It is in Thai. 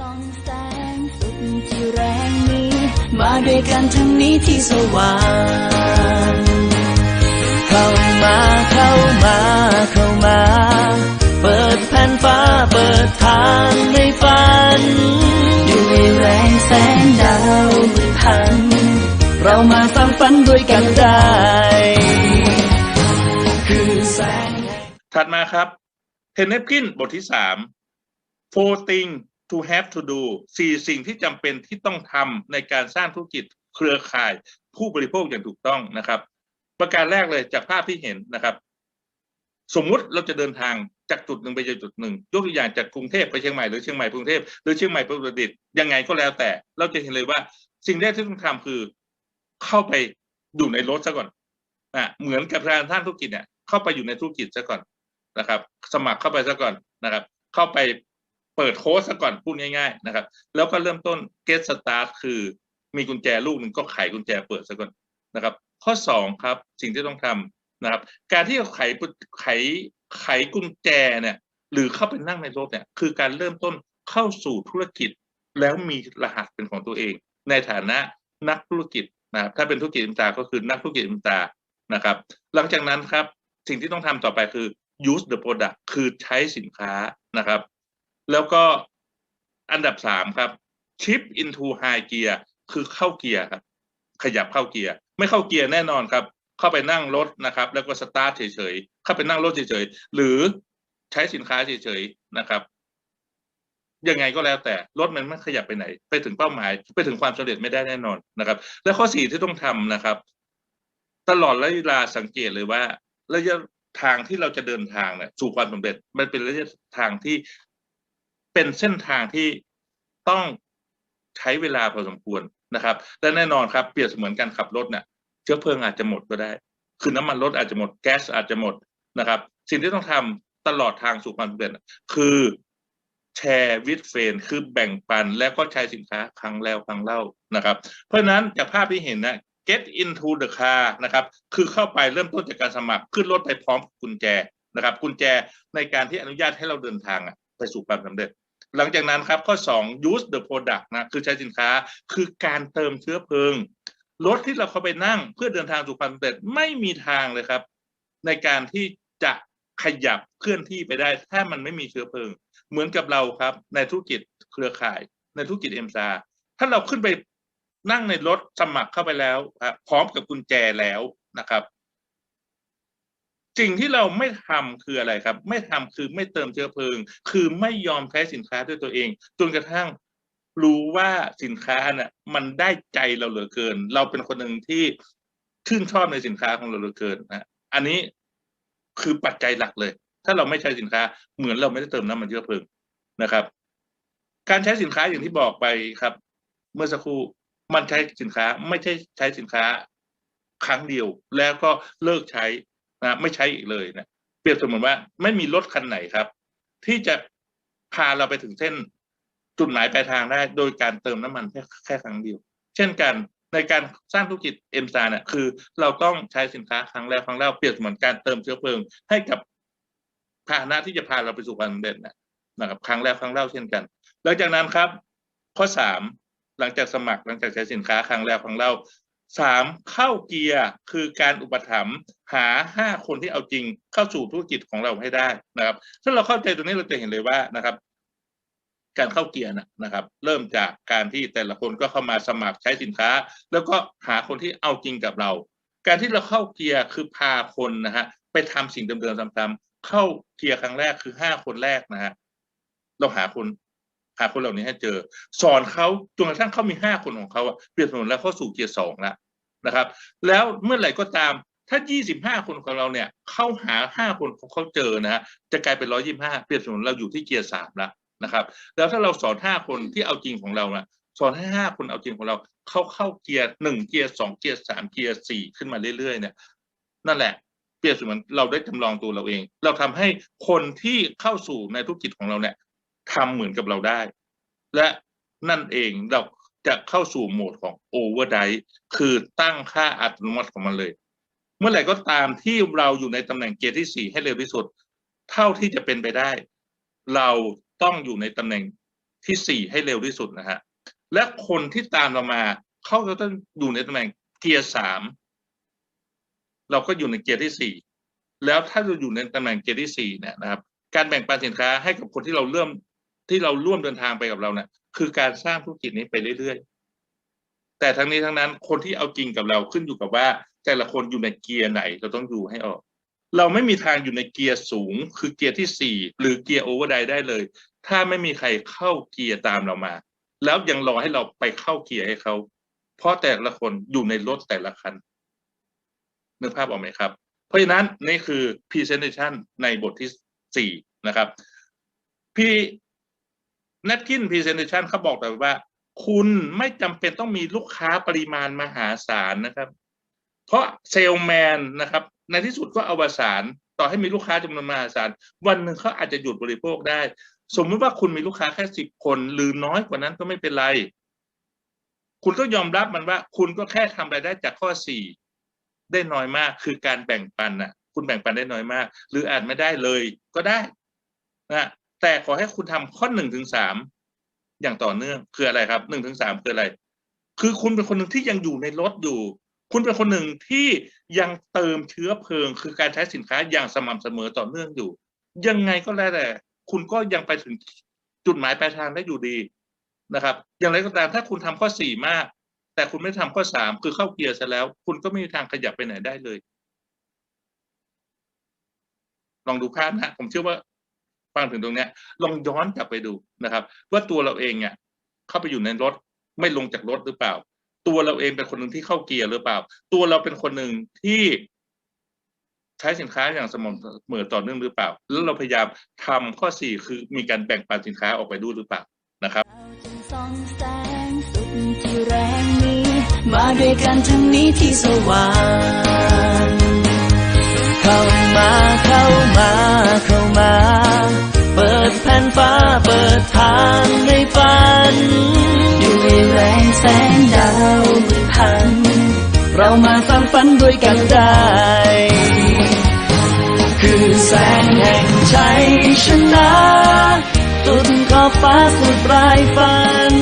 ส่องแสงสุดที่แรงนี้ มาด้วยกันทั้งนี้ที่สว่างเข้ามาเข้ามาเข้ามา เปิดแผ่นฟ้าเปิดทางในฝันด้วยแรงแสงดาวมืดพัน เรามาฟังฝันด้วยกันได้ คือแสงถัดมาครับ เทนเนปกินบทที่สาม four things to have to do สี่สิ่งที่จำเป็นที่ต้องทำในการสร้างธุรกิจเครือข่ายผู้บริโภคอย่างถูกต้องนะครับ ประการแรกเลยจากภาพที่เห็นนะครับ สมมุติเราจะเดินทางจากจุดหนึ่งไปยังจุดหนึ่งยกตัวอย่างจากกรุงเทพไปเชียงใหม่หรือเชียงใหม่กรุงเทพหรือเชียงใหม่ไปอุตรดิตถ์ยังไงก็แล้วแต่ เราจะเห็นเลยว่า สิ่งแรกที่ต้องทำคือเข้าไปอยู่ในรถซะก่อนอะเหมือนกับทางท่านธุรกิจเนี่ยเข้าไปอยู่ในธุรกิจซะก่อนนะครับ สมัครเข้าไปซะก่อนนะครับ เข้าไป เปิดโค้ดซะก่อนพูดง่ายๆนะครับ แล้วก็เริ่มต้น get start คือมีกุญแจลูกหนึ่งก็ไขกุญแจเปิดซะก่อนนะครับ ข้อสองครับสิ่งที่ต้องทำนะครับ การที่เราไขไขไขกุญแจเนี่ย หรือเข้าไปนั่งในรถเนี่ย คือการเริ่มต้นเข้าสู่ธุรกิจ แล้วมีรหัสเป็นของตัวเอง ในฐานะนักธุรกิจนะครับถ้าเป็นธุรกิจอิมตาก็คือนักธุรกิจอิมตานะครับ หลังจากนั้นครับสิ่งที่ต้องทำต่อไปคือ use the product คือใช้สินค้านะครับ แล้วก็อันดับสามครับ shift into high gear คือเข้าเกียร์ครับ ขยับเข้าเกียร์ ไม่เข้าเกียร์แน่นอนครับ เข้าไปนั่งรถนะครับ แล้วก็สตาร์ทเฉยๆ เข้าไปนั่งรถเฉยๆ หรือใช้สินค้าเฉยๆ นะครับยังไงก็แล้วแต่รถมันไม่ขยับไปไหน ไปถึงเป้าหมาย ไปถึงความสำเร็จไม่ได้แน่นอนนะครับ และข้อสี่ที่ต้องทำนะครับ ตลอดระยะเวลาสังเกตเลยว่าระยะทางที่เราจะเดินทางเนี่ยสู่ความสำเร็จ มันเป็นระยะทางที่ เป็นเส้นทางที่ต้องใช้เวลาพอสมควรนะครับและแน่นอนครับเปรียบเสมือนการขับรถเนี่ยเชื้อเพลิงอาจจะหมดก็ได้ คือน้ำมันรถอาจจะหมดแก๊สอาจจะหมดนะครับ สิ่งที่ต้องทำตลอดทางสู่ความสำเร็จคือแชร์วิดเฟนคือแบ่งปันแล้วก็ใช้สินค้าครั้งแล้วครั้งเล่านะครับ เพราะฉะนั้นจากภาพที่เห็นนะ get into the car นะครับ คือเข้าไปเริ่มต้นจากการสมัคร ขึ้นรถไปพร้อมกุญแจนะครับ กุญแจในการที่อนุญาตให้เราเดินทางไปสู่ความสำเร็จ หลังจากนั้นครับข้อ 2 use the product นะคือใช้สินค้าคือการเติมเชื้อเพลิงรถที่เราเข้าไปนั่งเพื่อเดินทางสู่ความสำเร็จไม่มีทางเลยครับ ในการที่จะขยับเคลื่อนที่ไปได้ ถ้ามันไม่มีเชื้อเพลิง เหมือนกับเราครับ ในธุรกิจเครือข่าย ในธุรกิจเอ็มซาถ้าเราขึ้นไปนั่งในรถสมัครเข้าไปแล้วครับพร้อมกับกุญแจแล้วนะครับ สิ่งที่เราไม่ทำคืออะไรครับ ไม่ทำคือไม่เติมเชื้อเพลิง คือไม่ยอมใช้สินค้าด้วยตัวเองจนกระทั่งรู้ว่าสินค้าน่ะมันได้ใจเราเหลือเกิน เราเป็นคนหนึ่งที่ชื่นชอบในสินค้าของเราเหลือเกินนะอันนี้คือปัจจัยหลักเลย ถ้าเราไม่ใช้สินค้าเหมือนเราไม่ได้เติมน้ำมันเชื้อเพลิงนะครับ การใช้สินค้าอย่างที่บอกไปครับ เมื่อสักครู่มันใช้สินค้าไม่ใช่ใช้สินค้าครั้งเดียว แล้วก็เลิกใช้ นะไม่ใช้อีกเลยนะเปรียบเสมือนว่าไม่มีรถคันไหนครับ ที่จะพาเราไปถึงเส้นจุดหมายปลายทางได้ โดยการเติมน้ำมันแค่แค่ครั้งเดียว เช่นกันในการสร้างธุรกิจเอ็มซาเนี่ยคือ เราต้องใช้สินค้าครั้งแล้วครั้งเล่าเปรียบเสมือนการเติมเชื้อเพลิง ให้กับพาหนะที่จะพาเราไปสู่ความสำเร็จนะนะครับ ครั้งแล้วครั้งเล่าเช่นกัน หลังจากนั้นครับ ข้อสามหลังจากสมัครหลังจากใช้สินค้าครั้งแล้วครั้งเล่า สามเข้าเกียร์คือการอุปถัมภ์หาห้าคนที่เอาจริงเข้าสู่ธุรกิจของเราให้ได้นะครับ ถ้าเราเข้าใจตรงนี้เราจะเห็นเลยว่านะครับ การเข้าเกียร์นะครับ เริ่มจากการที่แต่ละคนก็เข้ามาสมัครใช้สินค้า แล้วก็หาคนที่เอาจริงกับเรา การที่เราเข้าเกียร์คือพาคนนะฮะไปทำสิ่งเดิมๆซ้ำๆเข้าเกียร์ครั้งแรกคือห้าคนแรกนะฮะเราหาคน หาคนเหล่านี้ให้เจอ สอนเขาจนกระทั่งเขามีห้าคนของเขาอะเปลี่ยนผลแล้วเข้าสู่เกียร์สองแล้วนะครับ แล้วเมื่อไหร่ก็ตามถ้ายี่สิบห้าคนของเราเนี่ย เข้าหาห้าคนของเขาเจอนะฮะจะกลายเป็นร้อยี่ห้าเปลี่ยนผลเราอยู่ที่เกียร์สามแล้วนะครับ แล้วถ้าเราสอนห้าคนที่เอาจริงของเรานะสอนให้ห้าคนเอาจริงของเรา เข้าเข้าเกียร์หนึ่งเกียร์สองเกียร์สามเกียร์สี่ขึ้นมาเรื่อยๆเนี่ยนั่นแหละเปรียบเสมือนเราได้จำลองตัวเราเอง เราทำให้คนที่เข้าสู่ในธุรกิจของเราเนี่ยทำเหมือนกับเราได้ และนั่นเองเราจะเข้าสู่โหมดของ overdrive คือตั้งค่าอัตโนมัติของมันเลย เมื่อไหร่ก็ตามที่เราอยู่ในตำแหน่งเกียร์ที่สี่ให้เร็วที่สุด เท่าที่จะเป็นไปได้ เราต้องอยู่ในตำแหน่งที่สี่ให้เร็วที่สุดนะฮะและคนที่ตามเรามาเขาจะต้องอยู่ในตำแหน่งเกียร์สามเราก็อยู่ในเกียร์ที่สี่แล้วถ้าเราอยู่ในตำแหน่งเกียร์ที่สี่เนี่ยนะครับ การแบ่งปันสินค้าให้กับคนที่เราเริ่ม ที่เราร่วมเดินทางไปกับเราเนี่ยคือการสร้างธุรกิจนี้ไปเรื่อยๆ แต่ทั้งนี้ทั้งนั้นคนที่เอาจริงกับเราขึ้นอยู่กับว่า แต่ละคนอยู่ในเกียร์ไหนเราต้องดูให้ออก เราไม่มีทางอยู่ในเกียร์สูง คือเกียร์ที่สี่หรือเกียร์โอเวอร์ไดได้เลย ถ้าไม่มีใครเข้าเกียร์ตามเรามา แล้วยังรอให้เราไปเข้าเกียร์ให้เขาเพราะแต่ละคนอยู่ในรถแต่ละคันนึกภาพออกไหมครับ เพราะฉะนั้นนี่คือ presentation ในบทที่สี่นะครับ พี่ นัทกิน presentation เขาบอกแต่ว่า คุณไม่จำเป็นต้องมีลูกค้าปริมาณมหาศาลนะครับ เพราะเซลแมนนะครับ ในที่สุดก็อวสานต่อให้มีลูกค้าจำนวนมหาศาลวันหนึ่งเขาอาจจะหยุดบริโภคได้ สมมติว่าคุณมีลูกค้าแค่สิบคน หรือน้อยกว่านั้นก็ไม่เป็นไร คุณก็ยอมรับมันว่า คุณก็แค่ทำรายได้จากข้อสี่ได้น้อยมาก คือการแบ่งปันน่ะ คุณแบ่งปันได้น้อยมาก หรืออาจไม่ได้เลยก็ได้นะ แต่ขอให้คุณทำข้อหนึ่งถึงสามอย่างต่อเนื่องคืออะไรครับหนึ่งถึงสามคืออะไร คือคุณเป็นคนหนึ่งที่ยังอยู่ในรถอยู่ คุณเป็นคนหนึ่งที่ยังเติมเชื้อเพลิง คือการใช้สินค้าอย่างสม่ำเสมอต่อเนื่องอยู่ ยังไงก็แล้วแต่คุณก็ยังไปถึงจุดหมายปลายทางได้อยู่ดีนะครับ อย่างไรก็ตามถ้าคุณทำข้อสี่มาก แต่คุณไม่ทำข้อสามคือเข้าเกียร์ซะแล้ว คุณก็ไม่มีทางขยับไปไหนได้เลย ลองดูภาพนะผมเชื่อว่า ฟังถึงตรงนี้ลองย้อนกลับไปดูนะครับ ว่าตัวเราเองเนี่ยเข้าไปอยู่ในรถไม่ลงจากรถหรือเปล่า ตัวเราเองเป็นคนหนึ่งที่เข้าเกียร์หรือเปล่า ตัวเราเป็นคนหนึ่งที่ใช้สินค้าอย่างสม่ำเสมอต่อเนื่องหรือเปล่า แล้วเราพยายามทำข้อสี่คือมีการแบ่งปันสินค้าออกไปด้วยหรือเปล่านะครับมาด้วยกันทั้งนี้ที่สว่าง ฟ้าเปิดทางในฝัน ด้วยแรงแสงดาวมืดพัน เรามาสร้างฝันด้วยกันได้ คือแสงแห่งชัยชนะตุนขอบฟ้าสุดปลายฝัน